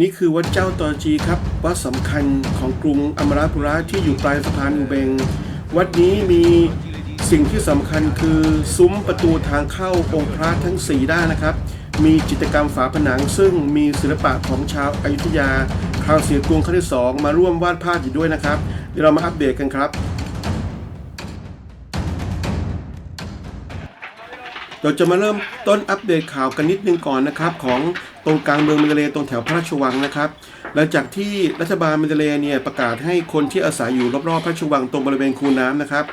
นี่คือวัดเจ้าตอจีครับ วัดสำคัญของกรุงอมราปุระที่อยู่ปลายสะพานอุเบง วัดนี้มีสิ่งที่สำคัญคือซุ้มประตูทางเข้าองค์พระทั้ง4ด้านนะครับ มีจิตรกรรมฝาผนัง ซึ่งมีศิลปะของชาวอยุทยาคราวเสียกรุงครั้งที่สองมาร่วมวาดภาพอยู่ด้วยนะครับ เดี๋ยวเรามาอัปเดตกันครับ เราจะมาเริ่มต้นอัปเดตข่าวกันนิดนึงก่อนนะครับของ ตรงกลางเมืองมันเดเลย์ตรงแถวพระราชวังนะครับหลังจากที่รัฐบาลมันเดเลย์เนี่ยประกาศให้คนที่อาศัยอยู่รอบๆพระราชวังตรงบริเวณคูน้ำนะครับ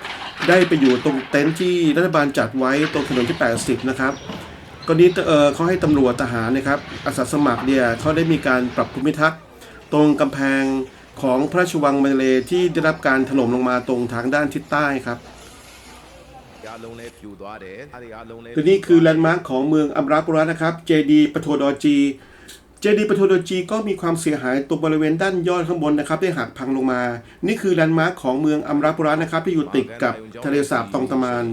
ได้ไปอยู่ตรงเต็นท์ที่รัฐบาลจัดไว้ตรงถนนที่ 80 นะครับก็นี้เออเขาให้ตำรวจทหารนะครับอาสาสมัครเนี่ยเขาได้มีการปรับภูมิทัศน์ตรงกำแพงของพระราชวังมันเดเลย์ที่ได้รับการถล่มลงมาตรงทางด้านทิศใต้ครับ ที่นี้คือแลนด์มาร์คของเมืองอัมราปุระนะครับเจดีปโทดอจีเจดีปโทดอจีก็มีความเสียหายตรงบริเวณด้านยอดข้างบนนะครับได้หักพังลงมา นี่คือแลนด์มาร์คของเมืองอัมราปุระนะครับที่อยู่ติดกับทะเลสาบตองตะมาน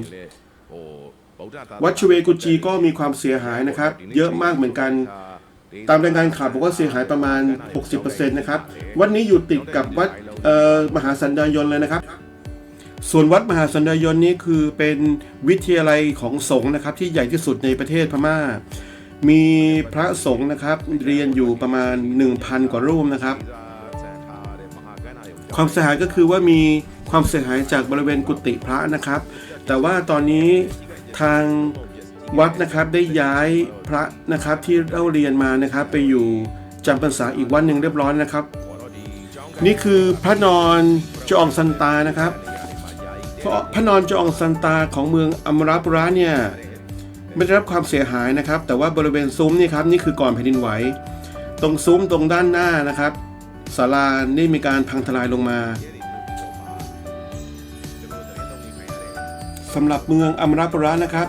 วัดชเวกุจีก็มีความเสียหายนะครับ เยอะมากเหมือนกันตามรายงานข่าวบอกว่าเสียหายประมาณ 60%นะครับ วันนี้อยู่ติดกับวัดมหาสันดานยนเลยนะครับ ส่วนวัดมหาสันดยนนี้คือเป็นวิทยาลัยของสงฆ์นะครับที่ใหญ่ที่สุดในประเทศพมา่า มีพระสงฆ์นะครับเรียนอยู่ประมาณ 1,000 กว่ารูปนะครับ ความเสียหายก็คือว่ามีความเสียหายจากบริเวณกุฏิพระนะครับ แต่ว่าตอนนี้ทางวัดนะครับได้ย้ายพระนะครับที่เล่าเรียนมานะครับไปอยู่จำพรรษาอีกวันหนึ่งเรียบร้อยนะครับ นี่คือพระนอนจองสันตานะครับ พระพระนอนจองซันตาของเมืองอัมราปุระเนี่ยไม่ได้รับความเสียหายนะครับ แต่ว่าบริเวณซุ้มนี่ครับนี่คือก่อนแผ่นดินไหวตรงซุ้มตรงด้านหน้านะครับศาลานี่มีการพังทลายลงมาสำหรับเมืองอัมราปุระนะครับ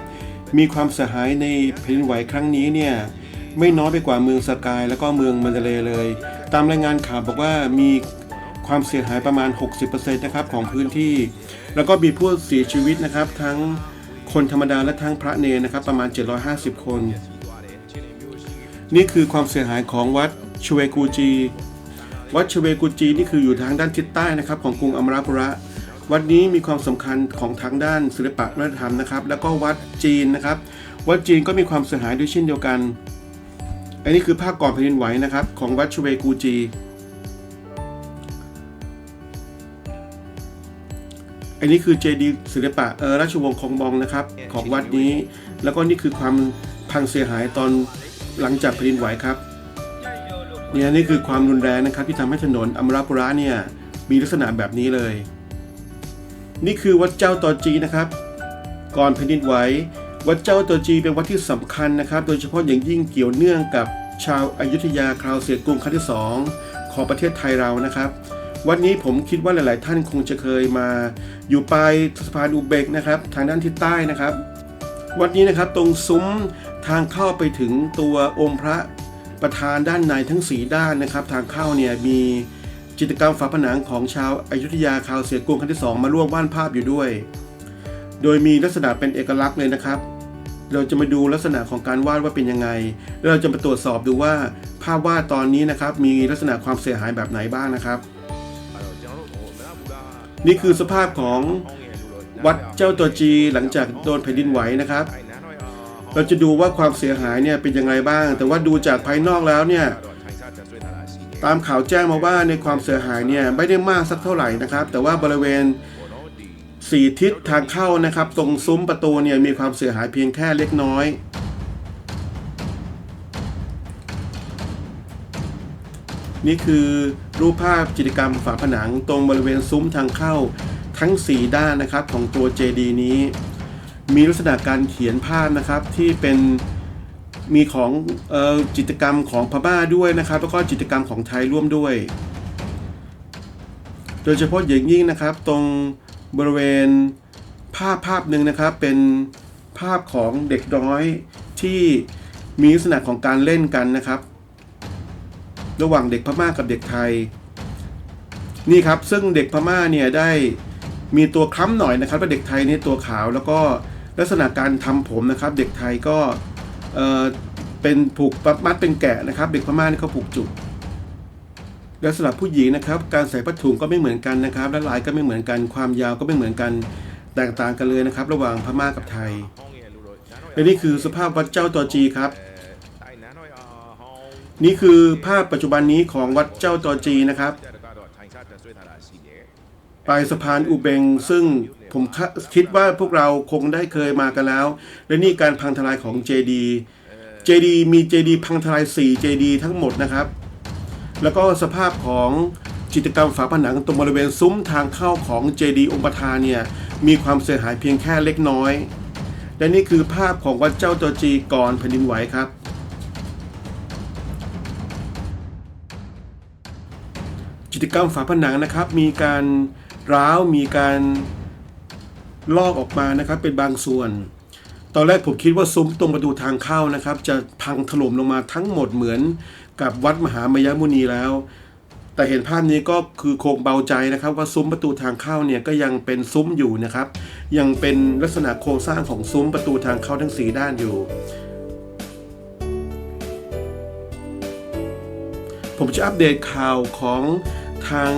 มีความเสียหายในแผ่นดินไหวครั้งนี้เนี่ยไม่น้อยไปกว่าเมืองสกาย แล้วก็เมืองมันเดเลเลย ตามรายงานข่าวบอกว่ามี ความเสียหายประมาณ 60%นะครับของพื้นที่ แล้วก็มีผู้เสียชีวิตนะครับ ทั้งคนธรรมดาและทั้งพระเนรนะครับประมาณ 750 คน นี่คือความเสียหายของวัดชเวกูจี วัดชเวกูจีนี่คืออยู่ทางด้านทิศใต้นะครับของกรุงอมราปุระ วัดนี้มีความสำคัญของทางด้านศิลปะวัฒนธรรมนะครับ แล้วก็วัดจีนนะครับ วัดจีนก็มีความเสียหายด้วยเช่นเดียวกัน อันนี้คือภาพก่อนแผ่นดินไหวนะครับของวัดชเวกูจี อันนี้คือเจดีย์ศิลปะเออราชวงศ์คองบองนะครับ ของวัดนี้ แล้วก็นี่คือความพังเสียหายตอนหลังจากแผ่นดินไหวครับเนี่ยนี่คือความรุนแรงนะครับ ที่ทำให้ถนนอมราปุระเนี่ยมีลักษณะแบบนี้เลย นี่คือวัดเจ้าตอจีนะครับ ก่อนแผ่นดินไหววัดเจ้าตอจีเป็นวัดที่สำคัญนะครับ โดยเฉพาะอย่างยิ่งเกี่ยวเนื่องกับชาวอายุทยาคราวเสียกรุงครั้งที่สองของประเทศไทยเรานะครับ วัดนี้ผมคิดว่าหลาย ๆ ท่านคงจะเคยมา อยู่ปลายสะพานอุเบกนะครับ ทางด้านทิศใต้นะครับ วัดนี้นะครับตรงซุ้มทางเข้าไปถึงตัวองค์พระประธานด้านในทั้ง 4 ด้านนะครับ ทางเข้าเนี่ยมีจิตรกรรมฝาผนังของชาวอายุทยาคาวเสียกรุงครั้งที่ 2 มาร่วมวาดภาพอยู่ด้วย โดยมีลักษณะเป็นเอกลักษณ์เลยนะครับ เราจะมาดูลักษณะของการวาดว่าเป็นยังไง แล้วเราจะมาตรวจสอบดูว่าภาพวาดตอนนี้นะครับมีลักษณะความเสียหายแบบไหนบ้างนะครับ นี่คือสภาพของวัดเจ้าตัวจีหลังจากโดนแผ่นดินไหวนะครับ เราจะดูว่าความเสียหายเนี่ยเป็นยังไงบ้าง แต่ว่าดูจากภายนอกแล้วเนี่ยตามข่าวแจ้งมาว่าในความเสียหายเนี่ยไม่ได้มากสักเท่าไหร่นะครับ แต่ว่าบริเวณสี่ทิศทางเข้านะครับ ตรงซุ้มประตูเนี่ยมีความเสียหายเพียงแค่เล็กน้อย นี่คือรูปภาพจิตรกรรมฝาผนังตรงบริเวณซุ้มทางเข้าทั้ง 4 ด้านนะครับของตัวเจดีนี้ มีลักษณะการเขียนภาพนะครับที่เป็นมีของออจิตรกรรมของพม่าด้วยนะครับ แล้วก็จิตรกรรมของไทยร่วมด้วย โดยเฉพาะอย่างยิ่งนะครับ ตรงบริเวณภาพภาพหนึ่งนะครับ เป็นภาพของเด็กน้อยที่มีลักษณะของการเล่นกันนะครับ ระหว่างเด็กพม่ากกับเด็กไทย นี่ครับซึ่งเด็กพม่าเนี่ยได้มีตัวคล้ำหน่อยนะครับและเด็กไทยนี่ตัวขาวแล้วก็ลักษณะการทำผมนะครับ เด็กไทยก็เออเป็นผูกมัดเป็นแกะนะครับ เด็กพม่านี่เขาผูกจุกลักษณะผู้หญิงนะครับ การใส่ผ้าถุงก็ไม่เหมือนกันนะครับ และลายก็ไม่เหมือนกัน ความยาวก็ไม่เหมือนกันแตกต่างกันเลยนะครับ ระหว่างพม่ากับไทยและนี่คือสภาพวัดเจ้าตัวจีครับ นี่คือภาพปัจจุบันนี้ของวัดเจ้าตอจีนะครับ ปลายสะพานอุเบงซึ่งผมคิดว่าพวกเราคงได้เคยมากันแล้ว และนี่การพังทลายของเจดีเจดีมีเจดีพังทลาย4เจดีทั้งหมดนะครับ แล้วก็สภาพของจิตกรรมฝาผนังตรงบริเวณซุ้มทางเข้าของเจดีองค์ประธานเนี่ยมีความเสียหายเพียงแค่เล็กน้อย และนี่คือภาพของวัดเจ้าตัวจีก่อนแผ่นดินไหวครับ จิตรกรรมฝาผนังนะครับ มีการร้าวมีการลอกออกมานะครับเป็นบางส่วน ตอนแรกผมคิดว่าซุ้มตรงประตูทางเข้านะครับ จะพังถล่มลงมาทั้งหมดเหมือนกับวัดมหามยมุนีแล้ว แต่เห็นภาพนี้ก็คือคงเบาใจนะครับ ว่าซุ้มประตูทางเข้าเนี่ยก็ยังเป็นซุ้มอยู่นะครับ ยังเป็นลักษณะโครงสร้างของซุ้มประตูทางเข้าทั้งสีด้านอยู่ผมจะอัปเดตข่าวของ ทาง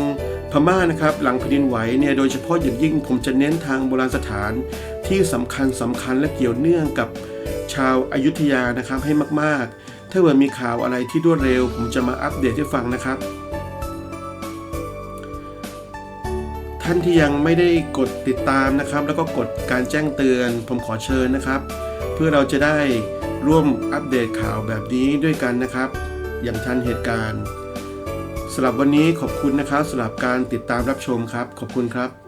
พม่านะครับหลังแผ่นดินไหวเนี่ยโดยเฉพาะอย่างยิ่งผมจะเน้นทางโบราณสถานที่สำคัญสำคัญและเกี่ยวเนื่องกับชาวอายุทยานะครับให้มากๆ ถ้าเกิดมีข่าวอะไรที่รวดเร็ว ผมจะมาอัปเดตให้ฟังนะครับ ท่านที่ยังไม่ได้กดติดตามนะครับ แล้วก็กดการแจ้งเตือน ผมขอเชิญนะครับ เพื่อเราจะได้ร่วมอัปเดตข่าวแบบนี้ด้วยกันนะครับ อย่างทันเหตุการณ์ สำหรับวันนี้ขอบคุณนะครับสำหรับการติดตามรับชมครับ ขอบคุณครับ